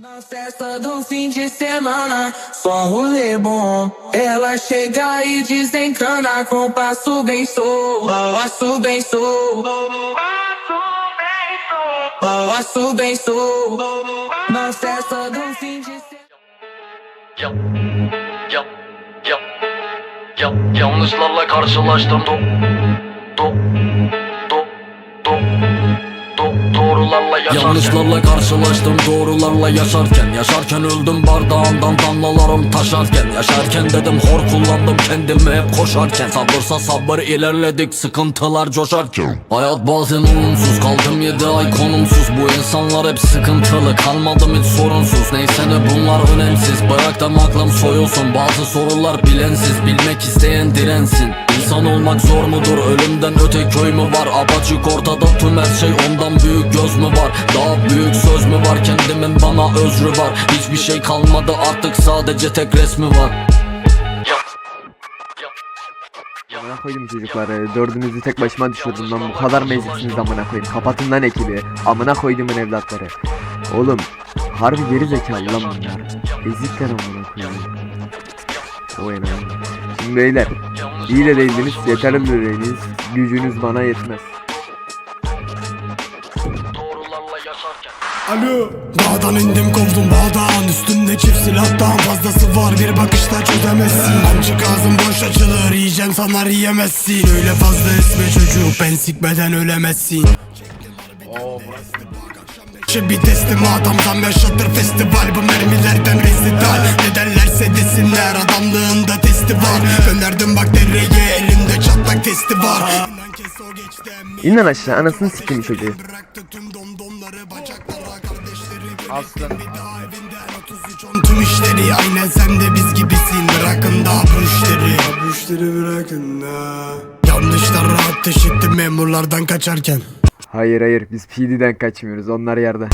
Na festa do fim de semana, só um rolê bom. Ela chega e desencana com passo bem sou, passo bem sou. Passo bem sou. Na festa do fim de semana. Ya, ya, ya, ya, yanlışlarla karşılaştım do, do, do, do, do, doğrularla yaşarken. Yanlışlarla karşılaştım doğrularla yaşarken. Yaşarken öldüm bardağımdan damlalarım taşarken. Yaşarken dedim hor kullandım kendimi hep koşarken. Sabırsa sabır ilerledik sıkıntılar coşarken. Hayat bazen olumsuz kaldım yedi ay konumsuz. Bu insanlar hep sıkıntılı kalmadım hiç sorunsuz. Neyse ne bunlar önemsiz. Bıraktım aklım soyulsun. Bazı sorular bilensiz. Bilmek isteyen dirensin İnsan olmak zor mudur ölümden öte köy mü var Apaçık ortada tüm her şey ondan büyük göz mü var Daha büyük söz mü var kendimin bana özrü var Hiçbir şey kalmadı artık sadece tek resmi var Amına koydum çocukları. Dördünüzü tek başıma düşürdüm lan. Bu kadar mı eziksiniz amına koyayım. Kapatın lan ekibi. Amına koydumun evlatları. Oğlum harbi geri zekalı lan bunlar. Ezikler amına koyayım. O enayi. Şimdi beyler iyi de değildiniz yeterli de değildiniz. Gücünüz bana yetmez. Doğrularla yaşarken. Alo. Dağdan indim kovdum bağdan. Üstümde çift silahtan fazlası var. Bir bakışta çözemezsin. Amcık ağzım boş açılır yiyeceğim sanar yiyemezsin. Öyle fazla esme çocuk ben sikmeden ölemezsin Şu bir teslim adamdan yaşatır festival Bu mermilerden rezital. Ne derlerse desinler adamlığında testi var Gönderdim bakteriye elimde çatlak testi var İn lan aşağı anasını sikeyim çocuğu. Aslan Bir daha evinden 33 on tüm işleri. Aynen sen de biz gibisin bırakın daha bu işleri. Bu işleri bırakın da. Yanlışlara ateş ettim memurlardan kaçarken Hayır hayır biz PD'den kaçmıyoruz onlar yerde.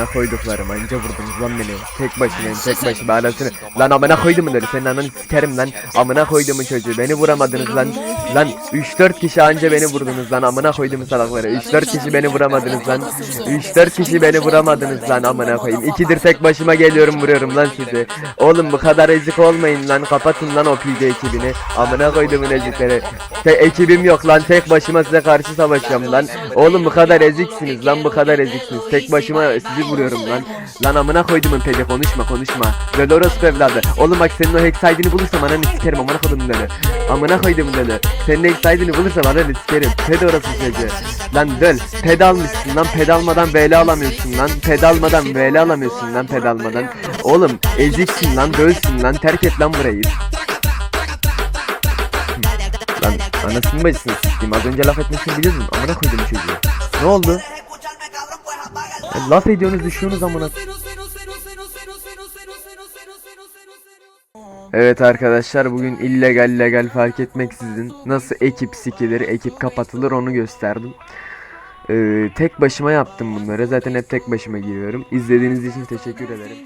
Amına koyduklarım anca vurdunuz lan beni. Tek başımayım tek başıma anasını Lan amına koydum dedi senin ananı sikerim lan. Amına koydumun çocuğu beni vuramadınız lan. Lan 3-4 kişi anca beni vurdunuz lan amına koydum salakları. 3-4 kişi beni vuramadınız lan. 3-4 kişi beni vuramadınız lan amına koyayım. İkidir tek başıma geliyorum vuruyorum lan sizi. Oğlum bu kadar ezik olmayın lan kapatın lan o PD ekibini. Amına koydumun ezikleri. Te ekibim yok lan tek başıma size karşı savaşıyorum lan. Oğlum bu kadar eziksiniz lan bu kadar eziksiniz. Tek başıma sizi vuruyorum lan. Lan amına koydumun pede konuşma konuşma. Böyle orospu evladı Oğlum bak senin o hack side'ini bulursam ananı sikerim amına koydumun dönü Amına koydumun dönü Senin hack side'ini bulursam ananı sikerim. Pede orası çocuğu. Lan döl ped almışsın lan ped almadan VL alamıyorsun lan. Ped almadan VL alamıyorsun lan ped almadan. Oğlum eziksin lan dölsün lan terk et lan burayı. Lan anasını bacısını sikeyim. Az önce laf etmesini biliyorsun. Amına koydum çocuğu. Ne oldu? Ya laf ediyorsunuz düşüyorsunuz amına. Evet arkadaşlar bugün illegal legal fark etmeksizin nasıl ekip sikilir ekip kapatılır onu gösterdim. Ee, Tek başıma yaptım bunları. Zaten hep tek başıma giriyorum. İzlediğiniz için teşekkür ederim